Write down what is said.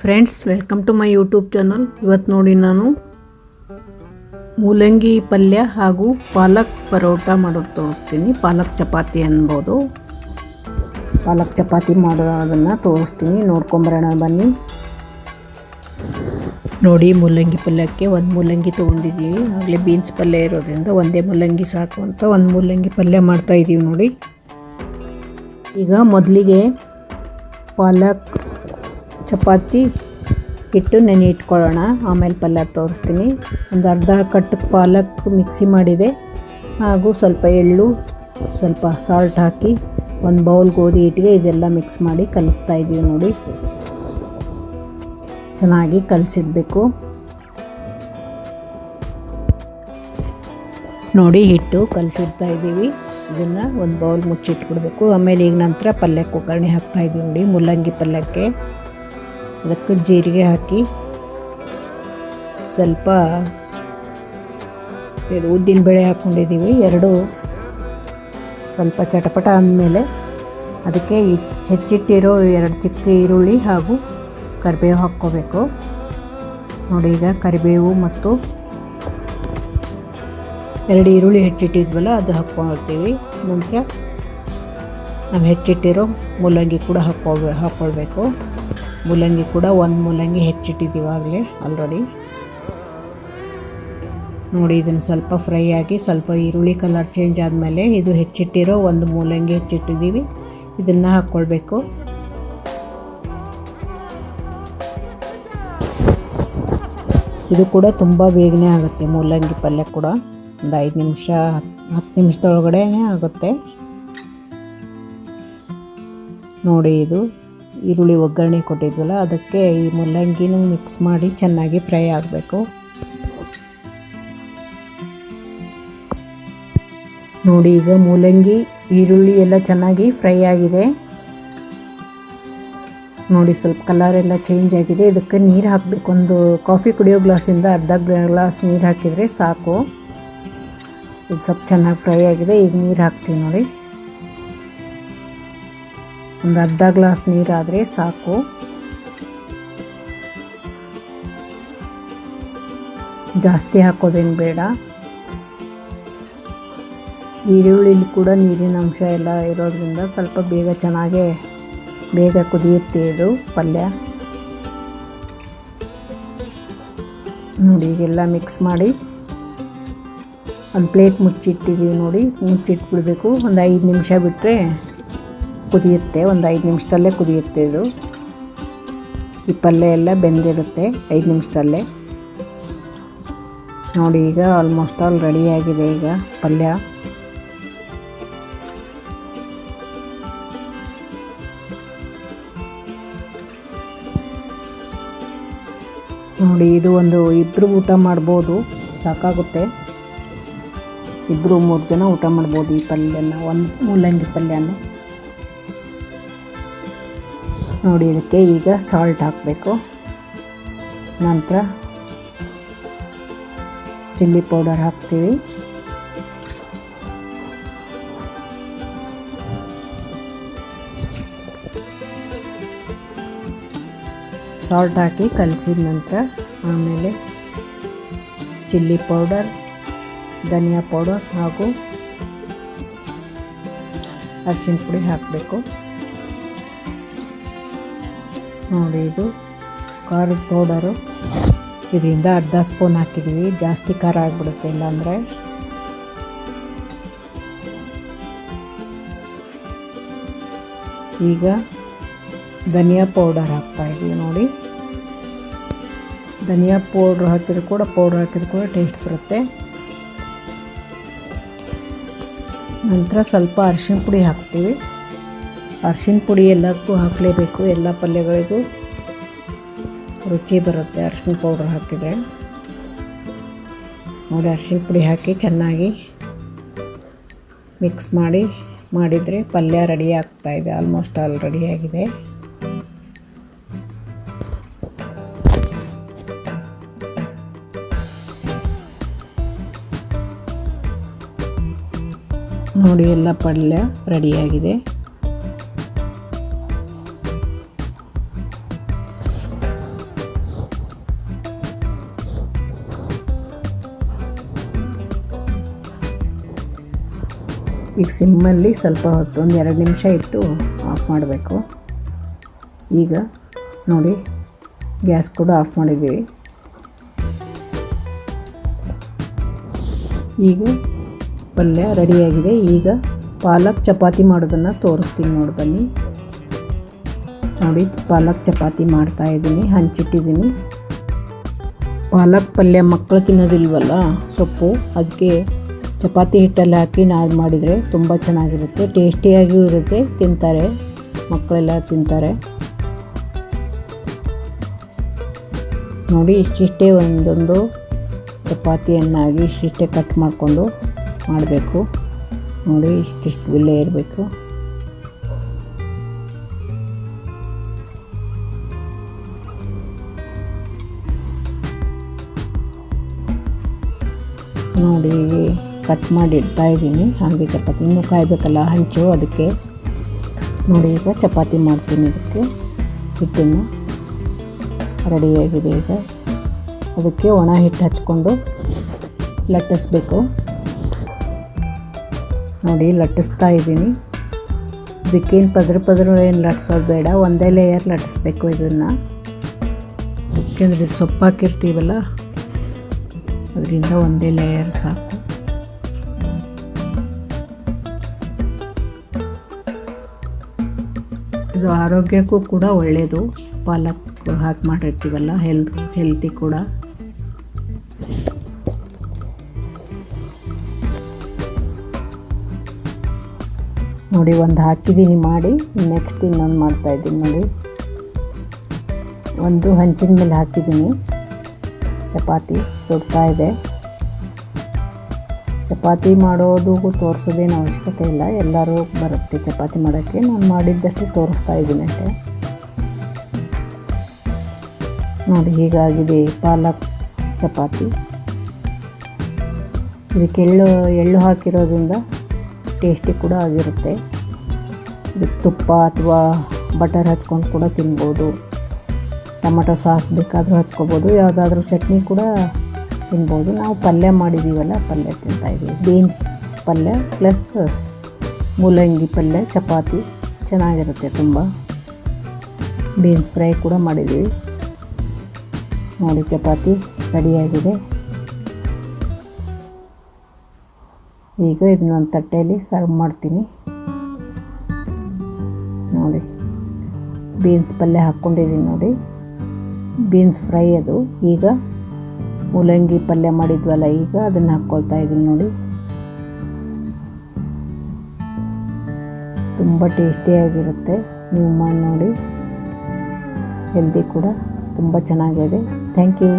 Friends welcome to my YouTube channel ಇವತ್ತು ನೋಡಿ ನಾನು ಮೂಲಂಗಿ ಪಲ್ಯ ಹಾಗೂ ಪಾಲಕ್ ಪರೋಟ ಮಾಡೋದು ತೋರಿಸ್ತೀನಿ. ಪಾಲಕ್ ಚಪಾತಿ ಅನ್ಬೋದು. ಪಾಲಕ್ ಚಪಾತಿ ಮಾಡೋದನ್ನು ತೋರಿಸ್ತೀನಿ. ನೋಡ್ಕೊಂಬರೋಣ ಬನ್ನಿ. ನೋಡಿ, ಮೂಲಂಗಿ ಪಲ್ಯಕ್ಕೆ ಒಂದು ಮೂಲಂಗಿ ತೊಗೊಂಡಿದ್ದೀವಿ ಆಗಲೇ ಬೀನ್ಸ್ ಪಲ್ಯ ಇರೋದ್ರಿಂದ ಒಂದೇ ಮೂಲಂಗಿ ಸಾಕು ಅಂತ ಒಂದು ಮೂಲಂಗಿ ಪಲ್ಯ ಮಾಡ್ತಾಯಿದ್ದೀವಿ ನೋಡಿ. ಈಗ ಮೊದಲಿಗೆ ಪಾಲಕ್ ಚಪಾತಿ ಹಿಟ್ಟು ನೆನೆ ಇಟ್ಕೊಳ್ಳೋಣ. ಆಮೇಲೆ ಪಲ್ಯ ತೋರಿಸ್ತೀನಿ. ಒಂದು ಅರ್ಧ ಕಟ್ಟು ಪಾಲಕ್ ಮಿಕ್ಸಿ ಮಾಡಿದೆ. ಹಾಗೂ ಸ್ವಲ್ಪ ಎಳ್ಳು, ಸ್ವಲ್ಪ ಸಾಲ್ಟ್ ಹಾಕಿ ಒಂದು ಬೌಲ್ ಗೋಧಿ ಹಿಟ್ಟಿಗೆ ಇದೆಲ್ಲ ಮಿಕ್ಸ್ ಮಾಡಿ ಕಲಿಸ್ತಾ ಇದ್ದೀವಿ ನೋಡಿ. ಚೆನ್ನಾಗಿ ಕಲಸಿಡಬೇಕು. ನೋಡಿ ಹಿಟ್ಟು ಕಲಸಿಡ್ತಾ ಇದ್ದೀವಿ ಇದನ್ನು ಒಂದು ಬೌಲ್ ಮುಚ್ಚಿಟ್ಬಿಡ್ಬೇಕು. ಆಮೇಲೆ ಈಗ ನಂತರ ಪಲ್ಯಕ್ಕೆ ಒಗ್ಗರಣೆ ಹಾಕ್ತಾ ಇದ್ದೀವಿ ನೋಡಿ ಮುಲ್ಲಂಗಿ ಪಲ್ಯಕ್ಕೆ. ಅದಕ್ಕೆ ಜೀರಿಗೆ ಹಾಕಿ ಸ್ವಲ್ಪ ಇದು ಉದ್ದಿನ ಬೇಳೆ ಹಾಕ್ಕೊಂಡಿದ್ದೀವಿ. ಎರಡು ಸ್ವಲ್ಪ ಚಟಪಟ ಅಂದಮೇಲೆ ಅದಕ್ಕೆ ಹೆಚ್ಚಿಟ್ಟಿರೋ ಎರಡು ಚಿಕ್ಕ ಈರುಳ್ಳಿ ಹಾಗೂ ಕರಿಬೇವು ಹಾಕ್ಕೋಬೇಕು. ನೋಡಿ ಈಗ ಕರಿಬೇವು ಮತ್ತು ಎರಡು ಈರುಳ್ಳಿ ಹೆಚ್ಚಿಟ್ಟಿದ್ವಲ್ಲ, ಅದು ಹಾಕ್ಕೊಳ್ತೀವಿ. ನಂತರ ನಾವು ಹೆಚ್ಚಿಟ್ಟಿರೋ ಮೂಲಂಗಿ ಕೂಡ ಹಾಕೋ ಹಾಕ್ಕೊಳ್ಬೇಕು. ಮೂಲಂಗಿ ಕೂಡ ಒಂದು ಮೂಲಂಗಿ ಹೆಚ್ಚಿಟ್ಟಿದ್ದೀವಿ ಆಗಲೇ, ಆಲ್ರೆಡಿ. ನೋಡಿ, ಇದನ್ನು ಸ್ವಲ್ಪ ಫ್ರೈ ಆಗಿ ಸ್ವಲ್ಪ ಈರುಳ್ಳಿ ಕಲರ್ ಚೇಂಜ್ ಆದಮೇಲೆ ಇದು ಹೆಚ್ಚಿಟ್ಟಿರೋ ಒಂದು ಮೂಲಂಗಿ ಹೆಚ್ಚಿಟ್ಟಿದ್ದೀವಿ ಇದನ್ನು ಹಾಕ್ಕೊಳ್ಬೇಕು ಇದು ಕೂಡ ತುಂಬ ಬೇಗನೆ ಆಗುತ್ತೆ, ಮೂಲಂಗಿ ಪಲ್ಯ ಕೂಡ. ಒಂದು ಐದು ನಿಮಿಷ, ಹತ್ತು ನಿಮಿಷದೊಳಗಡೆ ಆಗುತ್ತೆ. ನೋಡಿ, ಇದು ಈರುಳ್ಳಿ ಒಗ್ಗರಣೆ ಕೊಟ್ಟಿದ್ವಲ್ಲ, ಅದಕ್ಕೆ ಈ ಮೂಲಂಗಿನೂ ಮಿಕ್ಸ್ ಮಾಡಿ ಚೆನ್ನಾಗಿ ಫ್ರೈ ಆಗಬೇಕು. ನೋಡಿ ಈಗ ಮೂಲಂಗಿ, ಈರುಳ್ಳಿ ಎಲ್ಲ ಚೆನ್ನಾಗಿ ಫ್ರೈ ಆಗಿದೆ. ನೋಡಿ ಸ್ವಲ್ಪ ಕಲರ್ ಎಲ್ಲ ಚೇಂಜ್ ಆಗಿದೆ. ಇದಕ್ಕೆ ನೀರು ಹಾಕಬೇಕು. ಒಂದು ಕಾಫಿ ಕುಡಿಯೋ ಗ್ಲಾಸಿಂದ ಅರ್ಧ ಗ್ಲಾಸ್ ನೀರು ಹಾಕಿದರೆ ಸಾಕು. ಇದು ಸ್ವಲ್ಪ ಚೆನ್ನಾಗಿ ಫ್ರೈ ಆಗಿದೆ. ಈಗ ನೀರು ಹಾಕ್ತೀವಿ ನೋಡಿ. ಒಂದು ಅರ್ಧ ಗ್ಲಾಸ್ ನೀರಾದರೆ ಸಾಕು. ಜಾಸ್ತಿ ಹಾಕೋದೇನು ಬೇಡ. ಈರುಳ್ಳಿಲಿ ಕೂಡ ನೀರಿನ ಅಂಶ ಎಲ್ಲ ಇರೋದ್ರಿಂದ ಸ್ವಲ್ಪ ಬೇಗ ಚೆನ್ನಾಗೇ ಬೇಗ ಕುದಿಯುತ್ತೆ ಇದು ಪಲ್ಯ. ನೋಡಿ, ಈಗೆಲ್ಲ ಮಿಕ್ಸ್ ಮಾಡಿ ಒಂದು ಪ್ಲೇಟ್ ಮುಚ್ಚಿಟ್ಟಿದ್ದೀವಿ ನೋಡಿ. ಮುಚ್ಚಿಟ್ಬಿಡ್ಬೇಕು. ಒಂದು ಐದು ನಿಮಿಷ ಬಿಟ್ಟರೆ ಕುದಿಯುತ್ತೆ, ಒಂದು ಐದು ನಿಮಿಷದಲ್ಲೇ ಕುದಿಯುತ್ತೆ ಇದು. ಈ ಪಲ್ಯ ಎಲ್ಲ ಬೆಂದಿರುತ್ತೆ ಐದು ನಿಮಿಷದಲ್ಲೇ. ನೋಡಿ, ಈಗ ಆಲ್ಮೋಸ್ಟ್ ಆಲ್ ರೆಡಿಯಾಗಿದೆ ಈಗ ಪಲ್ಯ. ನೋಡಿ, ಇದು ಒಂದು ಇಬ್ಬರು ಊಟ ಮಾಡ್ಬೋದು, ಸಾಕಾಗುತ್ತೆ. ಇಬ್ಬರು ಮೂರು ಜನ ಊಟ ಮಾಡ್ಬೋದು ಈ ಪಲ್ಯನ, ಒಂದು ಮೂಲಂಗಿ ಪಲ್ಯನ. ನೋಡಿ ಇದಕ್ಕೆ ಈಗ ಸಾಲ್ಟ್ ಹಾಕಬೇಕು. ನಂತರ ಚಿಲ್ಲಿ ಪೌಡರ್ ಹಾಕ್ತೀವಿ. ಸಾಲ್ಟ್ ಹಾಕಿ ಕಲಸಿದ ನಂತರ ಆಮೇಲೆ ಚಿಲ್ಲಿ ಪೌಡರ್ ಧನಿಯಾ ಪೌಡರ್ ಹಾಗೂ ಅರಿಶಿನ ಪುಡಿ ಹಾಕಬೇಕು. ನೋಡಿ ಇದು. ಖಾರದ ಪೌಡರು ಇದರಿಂದ ಅರ್ಧ ಸ್ಪೂನ್ ಹಾಕಿದ್ದೀವಿ ಜಾಸ್ತಿ ಖಾರ ಆಗಿಬಿಡುತ್ತೆ ಇಲ್ಲಾಂದರೆ. ಈಗ ಧನಿಯಾ ಪೌಡರ್ ಹಾಕ್ತಾಯಿದ್ದೀವಿ ನೋಡಿ. ಧನಿಯಾ ಪೌಡ್ರ್ ಹಾಕಿದ್ರು ಕೂಡ, ಪೌಡ್ರ್ ಹಾಕಿದ್ರು ಕೂಡ ಟೇಸ್ಟ್ ಬರುತ್ತೆ. ನಂತರ ಸ್ವಲ್ಪ ಅರಿಶಿನ ಪುಡಿ ಹಾಕ್ತೀವಿ. ಅರಿಶಿನ ಪುಡಿ ಎಲ್ಲದಕ್ಕೂ ಹಾಕಲೇಬೇಕು, ಎಲ್ಲ ಪಲ್ಯಗಳಿಗೂ. ರುಚಿ ಬರುತ್ತೆ, ಅರ್ಶಿನ ಪೌಡ್ರ್ ಹಾಕಿದರೆ. ನೋಡಿ, ಅರ್ಶಿನ ಪುಡಿ ಹಾಕಿ ಚೆನ್ನಾಗಿ ಮಿಕ್ಸ್ ಮಾಡಿ, ಮಾಡಿದರೆ ಪಲ್ಯ ರೆಡಿ ಆಗ್ತಾಯಿದೆ ಆಲ್ಮೋಸ್ಟ್ ಆಲ್ ರೆಡಿಯಾಗಿದೆ ನೋಡಿ, ಎಲ್ಲ ಪಲ್ಯ ರೆಡಿಯಾಗಿದೆ ಈಗ ಸಿಮ್ಮಲ್ಲಿ ಸ್ವಲ್ಪ ಹೊತ್ತು ಒಂದು ಎರಡು ನಿಮಿಷ ಇಟ್ಟು ಆಫ್ ಮಾಡಬೇಕು. ಈಗ ನೋಡಿ, ಗ್ಯಾಸ್ ಕೂಡ ಆಫ್ ಮಾಡಿದ್ದೀವಿ. ಈಗ ಪಲ್ಯ ರೆಡಿಯಾಗಿದೆ. ಈಗ ಪಾಲಕ್ ಚಪಾತಿ ಮಾಡೋದನ್ನು ತೋರಿಸ್ತೀನಿ ನೋಡಿ ಬನ್ನಿ. ನೋಡಿ, ಪಾಲಕ್ ಚಪಾತಿ ಮಾಡ್ತಾ ಇದ್ದೀನಿ, ಹಂಚಿಟ್ಟಿದ್ದೀನಿ. ಪಾಲಕ್ ಪಲ್ಯ ಮಕ್ಕಳು ತಿನ್ನೋದಿಲ್ವಲ್ಲ, ಸೊಪ್ಪು, ಅದಕ್ಕೆ ಚಪಾತಿ ಹಿಟ್ಟಲ್ಲಿ ಹಾಕಿ ನಾದು ಮಾಡಿದರೆ ತುಂಬ ಚೆನ್ನಾಗಿರುತ್ತೆ ಟೇಸ್ಟಿಯಾಗಿಯೂ ಇರುತ್ತೆ, ತಿಂತಾರೆ, ಮಕ್ಕಳೆಲ್ಲ ತಿಂತಾರೆ. ನೋಡಿ, ಇಷ್ಟಿಷ್ಟೇ ಒಂದೊಂದು ಚಪಾತಿಯನ್ನಾಗಿ ಇಷ್ಟಿಷ್ಟೇ ಕಟ್ ಮಾಡಿಕೊಂಡು ಮಾಡಬೇಕು. ನೋಡಿ, ಇಷ್ಟಿಷ್ಟು ಬಿಲ್ಲೆ ಇರಬೇಕು. ನೋಡಿ ಕಟ್ ಮಾಡಿ ಇಡ್ತಾ ಇದ್ದೀನಿ. ಹಾಗೆ ಚಪಾತಿ, ಇನ್ನೂ ಕಾಯಬೇಕಲ್ಲ, ಹಂಚು. ಅದಕ್ಕೆ ನೋಡಿ, ಈಗ ಚಪಾತಿ ಮಾಡ್ತೀನಿ ಇದಕ್ಕೆ. ಹಿಟ್ಟನ್ನು ರೆಡಿಯಾಗಿದೆ ಈಗ. ಅದಕ್ಕೆ ಒಣ ಹಿಟ್ಟು ಹಚ್ಕೊಂಡು ಲಟ್ಟಿಸ್ಬೇಕು. ನೋಡಿ, ಲಟ್ಟಿಸ್ತಾ ಇದ್ದೀನಿ. ಇದಕ್ಕೇನು ಪದ್ರ ಪದ್ರ ಏನು ಲಟ್ಸೋದು ಬೇಡ. ಒಂದೇ ಲೇಯರ್ ಲಟ್ಟಿಸ್ಬೇಕು ಇದನ್ನು. ಯಾಕೆಂದರೆ ಸೊಪ್ಪು ಹಾಕಿರ್ತೀವಲ್ಲ ಅದರಿಂದ ಒಂದೇ ಲೇಯರ್ ಸಾಕು. ಇದು ಆರೋಗ್ಯಕ್ಕೂ ಕೂಡ ಒಳ್ಳೆಯದು ಪಾಲಕ್ ಹಾಕಿ ಮಾಡಿರ್ತೀವಲ್ಲ ಹೆಲ್ತ್ ಹೆಲ್ತಿ ಕೂಡ. ನೋಡಿ, ಒಂದು ಹಾಕಿದ್ದೀನಿ ಮಾಡಿ ನೆಕ್ಸ್ಟ್ ಇನ್ನೊಂದು ಮಾಡ್ತಾಯಿದ್ದೀನಿ ನೋಡಿ. ಒಂದು ಹಂಚಿನ ಮೇಲೆ ಹಾಕಿದ್ದೀನಿ ಚಪಾತಿ ಸುಡ್ತಾ ಇದೆ. ಚಪಾತಿ ಮಾಡೋದು ತೋರಿಸೋದೇನು ಅವಶ್ಯಕತೆ ಇಲ್ಲ. ಎಲ್ಲರೂ ಬರುತ್ತೆ ಚಪಾತಿ ಮಾಡೋಕ್ಕೆ. ನಾನು ಮಾಡಿದ್ದಷ್ಟು ತೋರಿಸ್ತಾ ಇದ್ದೀನಿ ಅಷ್ಟೇ. ನೋಡಿ, ಹೀಗಾಗಿದೆ ಪಾಲಕ್ ಚಪಾತಿ. ಇದಕ್ಕೆ ಎಳ್ಳು ಎಳ್ಳು ಹಾಕಿರೋದ್ರಿಂದ ಟೇಸ್ಟಿ ಕೂಡ ಆಗಿರುತ್ತೆ. ಇದಕ್ಕೆ ತುಪ್ಪ ಅಥವಾ ಬಟರ್ ಹಚ್ಕೊಂಡು ಕೂಡ ತಿನ್ಬೋದು. ಟೊಮೆಟೊ ಸಾಸ್ ಬೇಕಾದರೂ ಹಚ್ಕೋಬೋದು. ಯಾವುದಾದ್ರೂ ಚಟ್ನಿ ಕೂಡ ತಿನ್ಬೋದು. ನಾವು ಪಲ್ಯ ಮಾಡಿದ್ದೀವಲ್ಲ ಪಲ್ಯ ತಿಂತಾಯಿದ್ದೀವಿ ಬೀನ್ಸ್ ಪಲ್ಯ ಪ್ಲಸ್ ಮೂಲಂಗಿ ಪಲ್ಯ, ಚಪಾತಿ ಚೆನ್ನಾಗಿರುತ್ತೆ ತುಂಬ. ಬೀನ್ಸ್ ಫ್ರೈ ಕೂಡ ಮಾಡಿದ್ದೀವಿ. ನೋಡಿ, ಚಪಾತಿ ರೆಡಿಯಾಗಿದೆ. ಈಗ ಇದನ್ನೊಂದು ತಟ್ಟೆಯಲ್ಲಿ ಸರ್ವ್ ಮಾಡ್ತೀನಿ. ನೋಡಿ, ಬೀನ್ಸ್ ಪಲ್ಯ ಹಾಕ್ಕೊಂಡಿದ್ದೀನಿ ನೋಡಿ. ಬೀನ್ಸ್ ಫ್ರೈ ಅದು. ಈಗ ಮೂಲಂಗಿ ಪಲ್ಯ ಮಾಡಿದ್ವಲ್ಲ, ಈಗ ಅದನ್ನು ಹಾಕ್ಕೊಳ್ತಾ ಇದ್ದೀನಿ ನೋಡಿ. ತುಂಬ ಟೇಸ್ಟಿಯಾಗಿರುತ್ತೆ ನೀವು ಮಾಡಿ ನೋಡಿ. ಹೆಲ್ದಿ ಕೂಡ, ತುಂಬ ಚೆನ್ನಾಗಿದೆ. Thank you